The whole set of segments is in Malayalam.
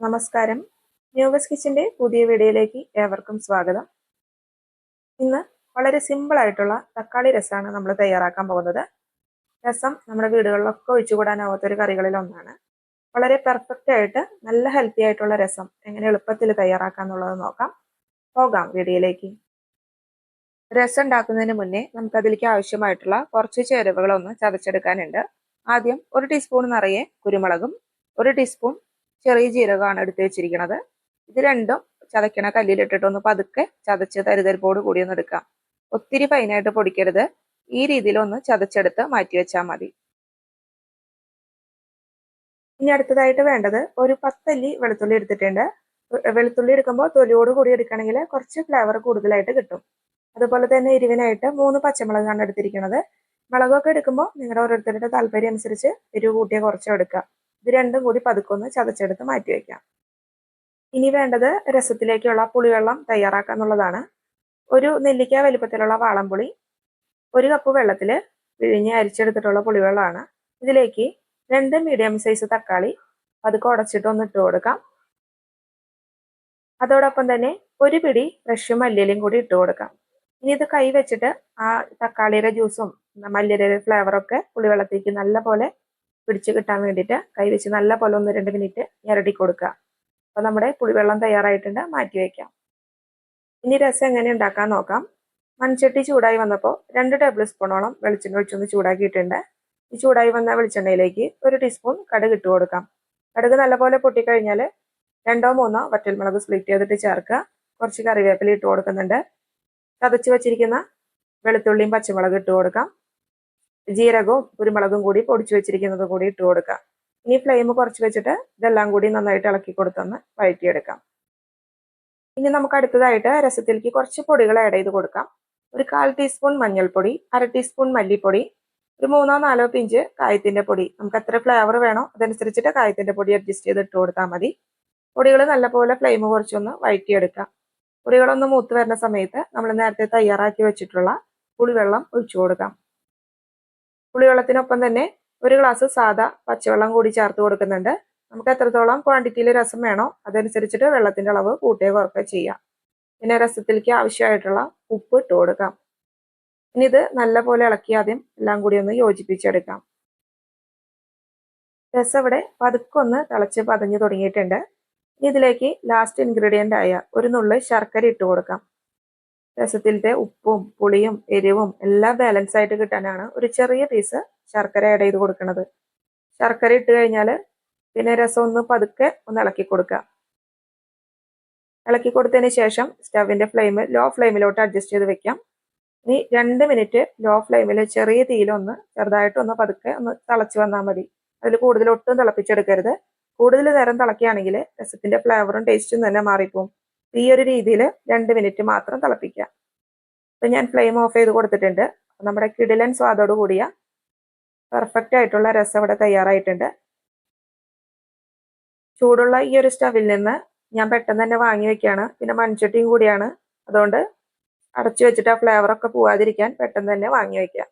നമസ്കാരം. ന്യൂവസ് കിച്ചന്റെ പുതിയ വീഡിയോയിലേക്ക് ഏവർക്കും സ്വാഗതം. ഇന്ന് വളരെ സിമ്പിൾ ആയിട്ടുള്ള തക്കാളി രസമാണ് നമ്മൾ തയ്യാറാക്കാൻ പോകുന്നത്. രസം നമ്മുടെ വീടുകളിലൊക്കെ ഒഴിച്ചുകൂടാനാവാത്തൊരു കറികളിൽ ഒന്നാണ് വളരെ പെർഫെക്റ്റ് ആയിട്ട് നല്ല ഹെൽത്തി ആയിട്ടുള്ള രസം എങ്ങനെ എളുപ്പത്തിൽ തയ്യാറാക്കാം എന്നുള്ളത് നോക്കാം. പോകാം വീഡിയോയിലേക്ക്. രസം ഉണ്ടാക്കുന്നതിന് മുന്നേ നമുക്ക് അതിലേക്ക് ആവശ്യമായിട്ടുള്ള കുറച്ച് ചേരുവകളൊന്ന് ചതച്ചെടുക്കാനുണ്ട്. ആദ്യം ഒരു ടീസ്പൂൺ നിറയെ കുരുമുളകും ഒരു ടീസ്പൂൺ ചെറിയ ജീരകമാണ് എടുത്ത് വെച്ചിരിക്കുന്നത് ഇത് രണ്ടും ചതയ്ക്കണ കല്ലിലിട്ടിട്ട് ഒന്ന് പതുക്കെ ചതച്ച് തരിതരിപ്പോട് കൂടി ഒന്ന് എടുക്കാം. ഒത്തിരി ഫൈനായിട്ട് പൊടിക്കരുത്. ഈ രീതിയിൽ ഒന്ന് ചതച്ചെടുത്ത് മാറ്റി വെച്ചാൽ മതി. ഇനി അടുത്തതായിട്ട് വേണ്ടത് ഒരു പത്തല്ലി വെളുത്തുള്ളി എടുത്തിട്ടുണ്ട്. വെളുത്തുള്ളി എടുക്കുമ്പോൾ തൊലിയോട് കൂടി എടുക്കണമെങ്കിൽ കുറച്ച് ഫ്ലേവർ കൂടുതലായിട്ട് കിട്ടും. അതുപോലെ തന്നെ എരിവിനായിട്ട് മൂന്ന് പച്ചമുളകാണ് എടുത്തിരിക്കുന്നത് മുളകൊക്കെ എടുക്കുമ്പോൾ നിങ്ങളുടെ ഓരോരുത്തരുടെ താല്പര്യം അനുസരിച്ച് എരിവ് കൂട്ടിയ കുറച്ച് എടുക്കുക ഇത് രണ്ടും കൂടി പതുക്കൊന്ന് ചതച്ചെടുത്ത് മാറ്റി വയ്ക്കാം ഇനി വേണ്ടത് രസത്തിലേക്കുള്ള പുളിവെള്ളം തയ്യാറാക്കുക എന്നുള്ളതാണ് ഒരു നെല്ലിക്ക വലിപ്പത്തിലുള്ള വാളംപുളി ഒരു കപ്പ് വെള്ളത്തിൽ പിഴിഞ്ഞ് അരിച്ചെടുത്തിട്ടുള്ള പുളിവെള്ളമാണ്. ഇതിലേക്ക് രണ്ട് മീഡിയം സൈസ് തക്കാളി പതുക്കെ ഉടച്ചിട്ട് ഒന്ന് ഇട്ട് കൊടുക്കാം. അതോടൊപ്പം തന്നെ ഒരു പിടി ഫ്രഷ് മല്ലിയിലും കൂടി ഇട്ട് കൊടുക്കാം. ഇനി ഇത് കൈ വെച്ചിട്ട് ആ തക്കാളിയുടെ ജ്യൂസും മല്ലിയുടെ ഫ്ലേവറൊക്കെ പുളിവെള്ളത്തേക്ക് നല്ല പോലെ പിടിച്ച് കിട്ടാൻ വേണ്ടിയിട്ട് കൈ വെച്ച് നല്ല പോലെ ഒന്ന് രണ്ട് മിനിറ്റ് ഞരടി കൊടുക്കുക. അപ്പോൾ നമ്മുടെ പുളിവെള്ളം തയ്യാറായിട്ടുണ്ട്. മാറ്റി വയ്ക്കാം ഇനി രസം എങ്ങനെ ഉണ്ടാക്കാൻ നോക്കാം. മൺചട്ടി ചൂടായി വന്നപ്പോൾ രണ്ട് ടേബിൾ സ്പൂണോളം വെളിച്ചെണ്ണ ഒഴിച്ചൊന്ന് ചൂടാക്കിയിട്ടുണ്ട്. ഈ ചൂടായി വന്ന വെളിച്ചെണ്ണയിലേക്ക് ഒരു ടീസ്പൂൺ കടുക് ഇട്ട് കൊടുക്കാം. കടുക് നല്ലപോലെ പൊട്ടിക്കഴിഞ്ഞാൽ രണ്ടോ മൂന്നോ വറ്റൽമുളക് സ്പ്ലിറ്റ് ചെയ്തിട്ട് ചേർക്കുക. കുറച്ച് കറിവേപ്പില ഇട്ട് കൊടുക്കുന്നുണ്ട്. ചതച്ച് വെച്ചിരിക്കുന്ന വെളുത്തുള്ളിയും പച്ചമുളക് ഇട്ട് കൊടുക്കാം. ജീരകവും കുരുമുളകും കൂടി പൊടിച്ചു വെച്ചിരിക്കുന്നത് കൂടി ഇട്ട് കൊടുക്കാം. ഇനി ഫ്ലെയിം കുറച്ച് വെച്ചിട്ട് ഇതെല്ലാം കൂടി നന്നായിട്ട് ഇളക്കി കൊടുത്തൊന്ന് വഴറ്റിയെടുക്കാം. ഇനി നമുക്ക് അടുത്തതായിട്ട് രസത്തിലേക്ക് കുറച്ച് പൊടികൾ ആഡ് ചെയ്ത് കൊടുക്കാം. ഒരു കാൽ ടീസ്പൂൺ മഞ്ഞൾപ്പൊടി അര ടീസ്പൂൺ മല്ലിപ്പൊടി ഒരു മൂന്നോ നാലോ പിഞ്ച് കായത്തിന്റെ പൊടി. നമുക്ക് എത്ര ഫ്ലേവർ വേണോ അതനുസരിച്ചിട്ട് കായത്തിന്റെ പൊടി അഡ്ജസ്റ്റ് ചെയ്ത് ഇട്ട് കൊടുത്താൽ മതി. പൊടികൾ നല്ലപോലെ ഫ്ലെയിം കുറച്ചൊന്ന് വഴറ്റിയെടുക്കാം. പൊടികളൊന്ന് മൂത്ത് വരുന്ന സമയത്ത് നമ്മൾ നേരത്തെ തയ്യാറാക്കി വെച്ചിട്ടുള്ള പുളിവെള്ളം ഒഴിച്ചു കൊടുക്കാം. പുളിവെള്ളത്തിനൊപ്പം തന്നെ ഒരു ഗ്ലാസ് സാദാ പച്ചവെള്ളം കൂടി ചേർത്ത് കൊടുക്കുന്നുണ്ട്. നമുക്ക് എത്രത്തോളം ക്വാണ്ടിറ്റിയിൽ രസം വേണോ അതനുസരിച്ചിട്ട് വെള്ളത്തിന്റെ അളവ് കൂട്ടുകയോ കുറക്കുക ചെയ്യാം. പിന്നെ രസത്തിലേക്ക് ആവശ്യമായിട്ടുള്ള ഉപ്പ് ഇട്ട് കൊടുക്കാം. ഇനി ഇത് നല്ലപോലെ ഇളക്കി ആദ്യം എല്ലാം കൂടി ഒന്ന് യോജിപ്പിച്ചെടുക്കാം. രസം ഇവിടെ പതുക്കൊന്ന് തിളച്ച് പതഞ്ഞു തുടങ്ങിയിട്ടുണ്ട്. ഇതിലേക്ക് ലാസ്റ്റ് ഇൻഗ്രീഡിയന്റ് ആയ ഒരു നുള്ള് ശർക്കര ഇട്ട് കൊടുക്കാം. രസത്തിലത്തെ ഉപ്പും പുളിയും എരിവും എല്ലാം ബാലൻസ് ആയിട്ട് കിട്ടാനാണ് ഒരു ചെറിയ പീസ് ശർക്കര ആഡ് ചെയ്ത് കൊടുക്കുന്നത് ശർക്കര ഇട്ട് കഴിഞ്ഞാൽ പിന്നെ രസം ഒന്ന് പതുക്കെ ഒന്ന് ഇളക്കി കൊടുക്കുക. ഇളക്കി കൊടുത്തതിന് ശേഷം സ്റ്റവിന്റെ ഫ്ലെയിം ലോ ഫ്ലെയിമിലോട്ട് അഡ്ജസ്റ്റ് ചെയ്ത് വെക്കാം. ഇനി രണ്ട് മിനിറ്റ് ലോ ഫ്ലെയിമിൽ ചെറിയ തീയിലൊന്ന് ചെറുതായിട്ട് ഒന്ന് പതുക്കെ ഒന്ന് തിളച്ച് വന്നാൽ മതി. അതിൽ കൂടുതൽ ഒട്ടും തിളപ്പിച്ചെടുക്കരുത്. കൂടുതൽ നേരം തിളക്കുകയാണെങ്കിൽ രസത്തിന്റെ ഫ്ലേവറും ടേസ്റ്റും തന്നെ മാറിപ്പോവും. ഈ ഒരു രീതിയിൽ രണ്ട് മിനിറ്റ് മാത്രം തിളപ്പിക്കുക. ഇപ്പം ഞാൻ ഫ്ലെയിം ഓഫ് ചെയ്ത് കൊടുത്തിട്ടുണ്ട്. നമ്മുടെ കിടിലൻ സ്വാദോട് കൂടിയ പെർഫെക്റ്റ് ആയിട്ടുള്ള രസം ഇവിടെ തയ്യാറായിട്ടുണ്ട്. ചൂടുള്ള ഈ ഒരു സ്റ്റവിൽ നിന്ന് ഞാൻ പെട്ടെന്ന് തന്നെ വാങ്ങി വെക്കുകയാണ്. പിന്നെ മൺചട്ടിയും കൂടിയാണ്. അതുകൊണ്ട് അടച്ചു വെച്ചിട്ട് ആ ഫ്ലേവർ ഒക്കെ പോവാതിരിക്കാൻ പെട്ടെന്ന് തന്നെ വാങ്ങി വെക്കുക.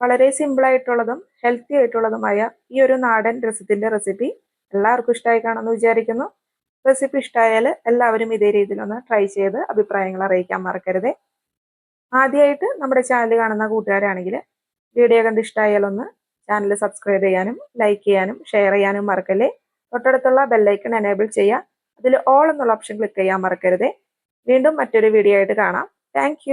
വളരെ സിമ്പിൾ ആയിട്ടുള്ളതും ഹെൽത്തി ആയിട്ടുള്ളതുമായ ഈ ഒരു നാടൻ രസത്തിന്റെ റെസിപ്പി എല്ലാവർക്കും ഇഷ്ടമായി കാണുമെന്ന് വിചാരിക്കുന്നു. റെസിപ്പി ഇഷ്ടമായാൽ എല്ലാവരും ഇതേ രീതിയിലൊന്ന് ട്രൈ ചെയ്ത് അഭിപ്രായങ്ങൾ അറിയിക്കാൻ മറക്കരുത്. ആദ്യമായിട്ട് നമ്മുടെ ചാനൽ കാണുന്ന കൂട്ടുകാരാണെങ്കിൽ വീഡിയോ കണ്ട് ഇഷ്ടമായാലൊന്ന് ചാനൽ സബ്സ്ക്രൈബ് ചെയ്യാനും ലൈക്ക് ചെയ്യാനും ഷെയർ ചെയ്യാനും മറക്കല്ലേ. തൊട്ടടുത്തുള്ള ബെല്ലൈക്കൺ എനേബിൾ ചെയ്യുക. അതിൽ ഓൾ എന്നുള്ള ഓപ്ഷൻ ക്ലിക്ക് ചെയ്യാൻ മറക്കരുത്. വീണ്ടും മറ്റൊരു വീഡിയോ ആയിട്ട് കാണാം. താങ്ക്